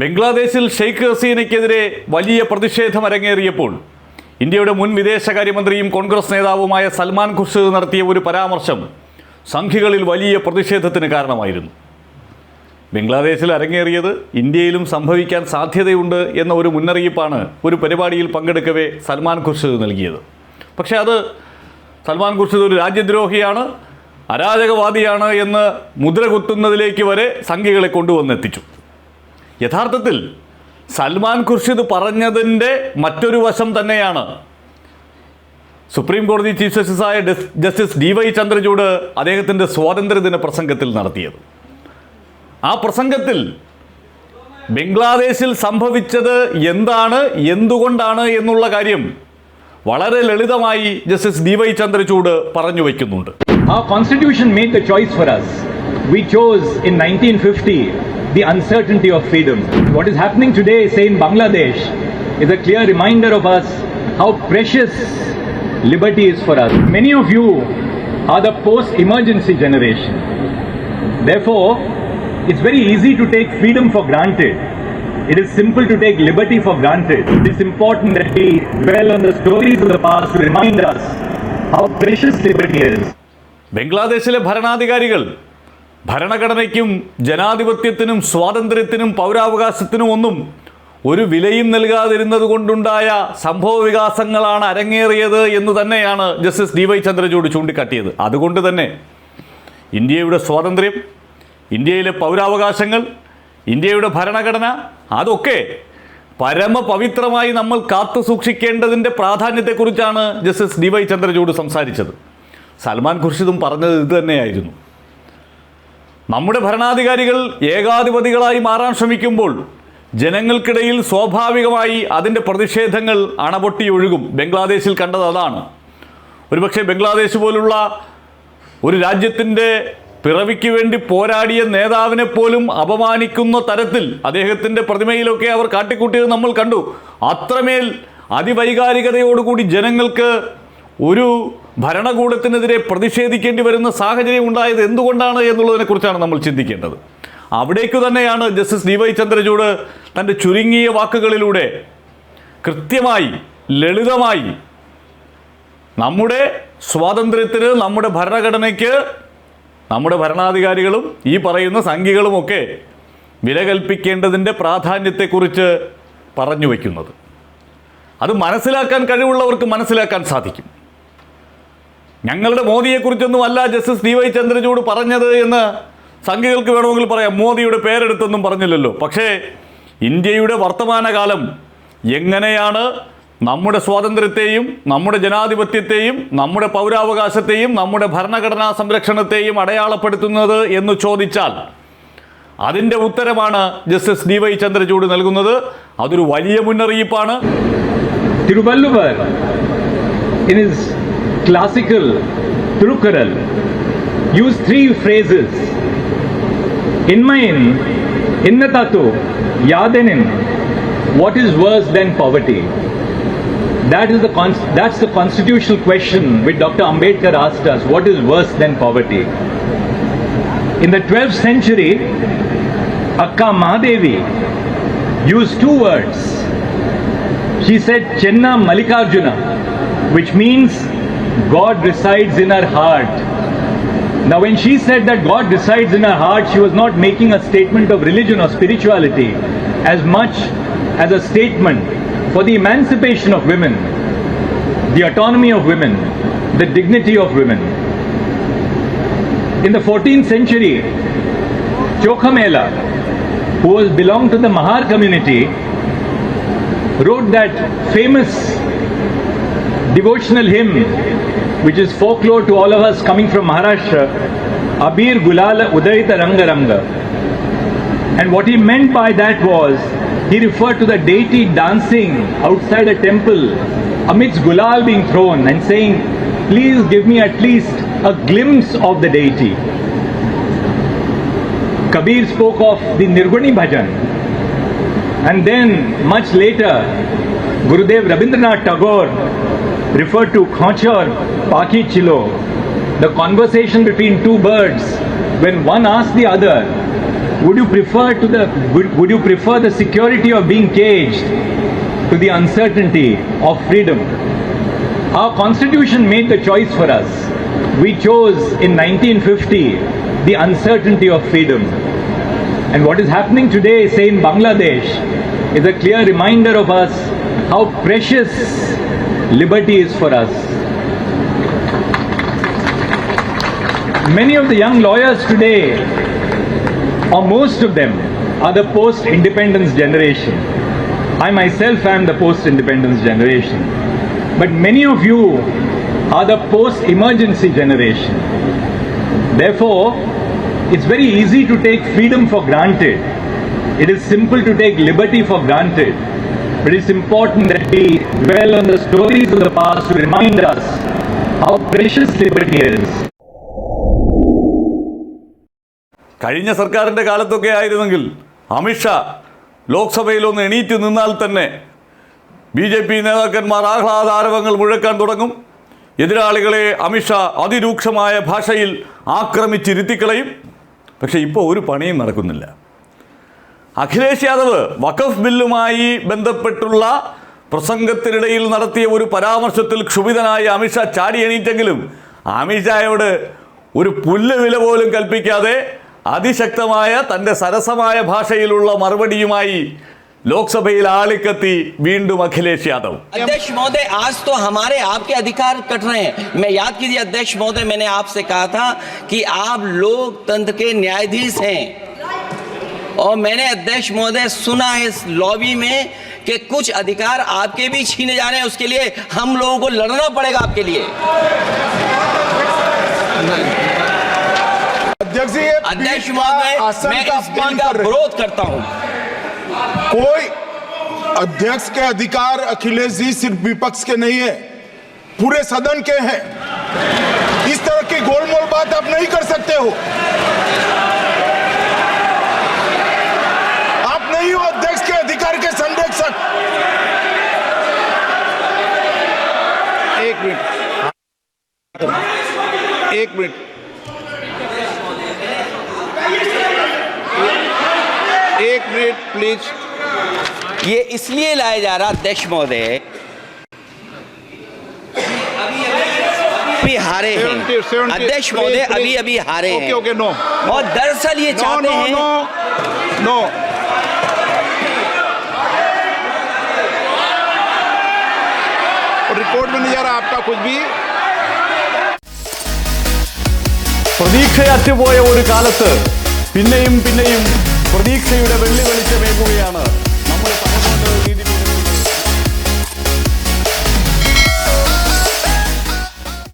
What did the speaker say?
ബംഗ്ലാദേശിൽ ഷെയ്ഖ് ഹസീനയ്ക്കെതിരെ വലിയ പ്രതിഷേധം അരങ്ങേറിയപ്പോൾ ഇന്ത്യയുടെ മുൻ വിദേശകാര്യമന്ത്രിയും കോൺഗ്രസ് നേതാവുമായ സൽമാൻ ഖുർഷിദ് നടത്തിയ ഒരു പരാമർശം സംഘികളിൽ വലിയ പ്രതിഷേധത്തിന് കാരണമായിരുന്നു. ബംഗ്ലാദേശിൽ അരങ്ങേറിയത് ഇന്ത്യയിലും സംഭവിക്കാൻ സാധ്യതയുണ്ട് എന്ന ഒരു മുന്നറിയിപ്പാണ് ഒരു പരിപാടിയിൽ പങ്കെടുക്കവേ സൽമാൻ ഖുർഷിദ് നൽകിയത്. പക്ഷേ അത് സൽമാൻ ഖുർഷിദ് ഒരു രാജ്യദ്രോഹിയാണ് അരാജകവാദിയാണ് എന്ന് മുദ്ര കുത്തുന്നതിലേക്ക് വരെ സംഘികളെ കൊണ്ടുവന്നെത്തിച്ചു. യഥാർത്ഥത്തിൽ സൽമാൻ ഖുർഷിദ് പറഞ്ഞതിന്റെ മറ്റൊരു വശം തന്നെയാണ്. സുപ്രീം കോടതി ചീഫ് ജസ്റ്റിസായ ജസ്റ്റിസ് ഡി വൈ ചന്ദ്രചൂഡ് അദ്ദേഹത്തിന്റെ സ്വാതന്ത്ര്യദിന പ്രസംഗത്തിൽ നടത്തിയത്. ആ പ്രസംഗത്തിൽ ബംഗ്ലാദേശിൽ സംഭവിച്ചത് എന്താണ് എന്തുകൊണ്ടാണ് എന്നുള്ള കാര്യം വളരെ ലളിതമായി ജസ്റ്റിസ് ഡി വൈ ചന്ദ്രചൂഡ് പറഞ്ഞു വയ്ക്കുന്നുണ്ട്. ആ constitution made the choice for us. We chose in 1950 the uncertainty of freedom. What is happening today, say in Bangladesh, is a clear reminder of us how precious liberty is for us. Many of you are the post emergency generation. Therefore, it's very easy to take freedom for granted. It is simple to take liberty for granted. It is important that we dwell on the stories of the past to remind us how precious liberty is. ബംഗ്ലാദേശിലെ ഭരണാധികാരികൾ ഭരണഘടനയ്ക്കും ജനാധിപത്യത്തിനും സ്വാതന്ത്ര്യത്തിനും പൗരാവകാശത്തിനും ഒന്നും ഒരു വിലയും നൽകാതിരുന്നത് കൊണ്ടുണ്ടായ സംഭവ വികാസങ്ങളാണ് അരങ്ങേറിയത് എന്ന് തന്നെയാണ് justice D Y Chandrachud ചൂണ്ടിക്കാട്ടിയത്. അതുകൊണ്ട് തന്നെ ഇന്ത്യയുടെ സ്വാതന്ത്ര്യം ഇന്ത്യയിലെ പൗരാവകാശങ്ങൾ ഇന്ത്യയുടെ ഭരണഘടന അതൊക്കെ പരമപവിത്രമായി നമ്മൾ കാത്തു സൂക്ഷിക്കേണ്ടതിന്റെ പ്രാധാന്യത്തെക്കുറിച്ചാണ് ജസ്റ്റിസ് ഡി വൈ ചന്ദ്രചൂഡ് സംസാരിച്ചത്. സൽമാൻ ഖുർഷിദും പറഞ്ഞത് ഇത് തന്നെയായിരുന്നു. നമ്മുടെ ഭരണാധികാരികൾ ഏകാധിപതികളായി മാറാൻ ശ്രമിക്കുമ്പോൾ ജനങ്ങൾക്കിടയിൽ സ്വാഭാവികമായി അതിന്റെ പ്രതിഷേധങ്ങൾ അണപൊട്ടി ഒഴുകും. ബംഗ്ലാദേശിൽ കണ്ടത് അതാണ്. ഒരുപക്ഷെ ബംഗ്ലാദേശ് പോലുള്ള ഒരു രാജ്യത്തിന്റെ പിറവിക്ക് വേണ്ടി പോരാടിയ നേതാവിനെ പോലും അപമാനിക്കുന്ന തരത്തിൽ അദ്ദേഹത്തിന്റെ പ്രതിമയിലൊക്കെ അവർ കാട്ടിക്കൂട്ടിയത് നമ്മൾ കണ്ടു. അത്രമേൽ അതിവൈകാരികതയോടുകൂടി ജനങ്ങൾക്ക് ഒരു ഭരണകൂടത്തിനെതിരെ പ്രതിഷേധിക്കേണ്ടി വരുന്ന സാഹചര്യം ഉണ്ടായത് എന്തുകൊണ്ടാണ് എന്നുള്ളതിനെക്കുറിച്ചാണ് നമ്മൾ ചിന്തിക്കേണ്ടത്. അവിടേക്ക് തന്നെയാണ് ജസ്റ്റിസ് ഡി വൈ ചന്ദ്രചൂഡ് തന്റെ ചുരുങ്ങിയ വാക്കുകളിലൂടെ കൃത്യമായി ലളിതമായി നമ്മുടെ സ്വാതന്ത്ര്യത്തിന് നമ്മുടെ ഭരണഘടനയ്ക്ക് നമ്മുടെ ഭരണാധികാരികളും ഈ പറയുന്ന സംഖ്യകളുമൊക്കെ വില കൽപ്പിക്കേണ്ടതിന്റെ പ്രാധാന്യത്തെക്കുറിച്ച് പറഞ്ഞു വയ്ക്കുന്നത് അത് മനസ്സിലാക്കാൻ കഴിവുള്ളവർക്ക് മനസ്സിലാക്കാൻ സാധിക്കും. ഞങ്ങളുടെ മോദിയെക്കുറിച്ചൊന്നും അല്ല ജസ്റ്റിസ് ഡി വൈ ചന്ദ്രചൂഡ് പറഞ്ഞത് എന്ന് സംഘികൾക്ക് വേണമെങ്കിൽ പറയാം. മോദിയുടെ പേരെടുത്തൊന്നും പറഞ്ഞില്ലല്ലോ. പക്ഷേ ഇന്ത്യയുടെ വർത്തമാനകാലം എങ്ങനെയാണ്? നമ്മുടെ സ്വാതന്ത്ര്യത്തെയും നമ്മുടെ ജനാധിപത്യത്തെയും നമ്മുടെ പൗരാവകാശത്തെയും നമ്മുടെ ഭരണഘടനാ സംരക്ഷണത്തെയും അടയാളപ്പെടുത്തുന്നത് എന്ന് ചോദിച്ചാൽ അതിന്റെ ഉത്തരമാണ് ജസ്റ്റിസ് ഡി വൈ ചന്ദ്രചൂഡ് നൽകുന്നത്. അതൊരു വലിയ മുന്നറിയിപ്പാണ്. തിരുവല്ലുവർ in his classical Tirukural, used three phrases. Inmayin, Innatatu, Yadenin, what is worse than poverty? That is the that's the constitutional question which Dr. Ambedkar asked us. What is worse than poverty? In the 12th century, Akka Mahadevi used two words she said Chenna Malikarjuna, which means God resides in her heart. Now, when she said that God resides in her heart, she was not making a statement of religion or spirituality as much as a statement for the emancipation of women, the autonomy of women, the dignity of women. In the 14th century, Chokhamela, who was belonged to the Mahar community, wrote that famous devotional hymn, which is folklore to all of us coming from Maharashtra, Abir Gulala Udaita Ranga Ranga. And what he meant by that was, he referred to the deity dancing outside a temple amidst gulal being thrown and saying, Please give me at least a glimpse of the deity. Kabir spoke of the Nirguni Bhajan, and then, much later, Gurudev Rabindranath Tagore referred to Khachar Paki Chilo, the conversation between two birds when one asked the other, would you prefer to the would, would you prefer the security of being caged to the uncertainty of freedom? Our constitution made the choice for us. We chose in 1950 the uncertainty of freedom. And what is happening today, say in Bangladesh, is a clear reminder of us how precious liberty is for us. Many of the young lawyers today, or most of them, are the post independence generation. I myself am the post independence generation. But many of you are the post emergency generation. Therefore, it's very easy to take freedom for granted. It is simple to take liberty for granted. But it's important that we dwell on the stories of the past to remind us how precious liberty is. കഴിഞ്ഞ സർക്കാരിന്റെ കാലത്തൊക്കെ ആയിരുന്നെങ്കിൽ അമിത്ഷാ ലോക്സഭയിൽ ഒന്ന് എണീറ്റ് നിന്നാൽ തന്നെ B J P നേതാക്കന്മാർ ആഹ്ലാദാരവങ്ങൾ മുഴക്കാൻ തുടങ്ങും. എതിരാളികളെ അമിത്ഷാ അതിരൂക്ഷമായ ഭാഷയിൽ ആക്രമിച്ചിരുത്തിക്കളയും. പക്ഷേ ഇപ്പോൾ ഒരു പണിയും നടക്കുന്നില്ല. അഖിലേഷ് യാദവ് വഖഫ് ബില്ലുമായി ബന്ധപ്പെട്ടുള്ള പ്രസംഗത്തിനിടയിൽ നടത്തിയ ഒരു പരാമർശത്തിൽ ക്ഷുഭിതനായ അമിത്ഷാ ചാടി എണീറ്റെങ്കിലും അമിത്ഷായോട് ഒരു പുല്ല് വില പോലും കൽപ്പിക്കാതെ അതിശക്തമായ തൻ്റെ സരസമായ ഭാഷയിലുള്ള മറുപടിയുമായി ലോക്സഭയിൽ ആളിക്കത്തി വീണ്ടും അഖിലേഷ് യാദവ് अध्यक्ष महोदय आज तो हमारे आपके अधिकार कट रहे हैं मैं याद कीजिए अध्यक्ष महोदय मैंने आपसे कहा था कि आप लोकतंत्र के न्यायाधीश हैं और मैंने अध्यक्ष महोदय सुना है इस लॉबी में कि कुछ अधिकार आपके भी छीने जा रहे हैं उसके लिए हम लोगों को लड़ना पड़ेगा आपके लिए। अध्यक्ष जी अध्यक्ष महोदय मैं इस बिल का विरोध करता हूँ। कोई अध्यक्ष के अधिकार अखिलेश जी सिर्फ़ विपक्ष के नहीं है पूरे सदन के हैं। इस तरह की गोलमोल बात आप नहीं कर सकते हो आप नहीं हो अध्यक्ष के अधिकार के संरक्षक एक मिनट। एक मिनट। एक मिनट प्लीज़ ये इसलिए लाया जा रहा अध्यक्ष महोदय। अभी हारे हैं। 70, 70, अध्यक्ष महोदय अभी अभी हारे ओके हैं। ओके नो और दरअसल ये चाहते हैं नो नो रिपोर्ट में नहीं जा रहा आपका कुछ भी പ്രതീക്ഷയറ്റുപോയ ഒരു കാലത്ത് പിന്നെയും പിന്നെയും പ്രതീക്ഷയുടെ വെള്ളി വെളിച്ചമേകുകയാണ്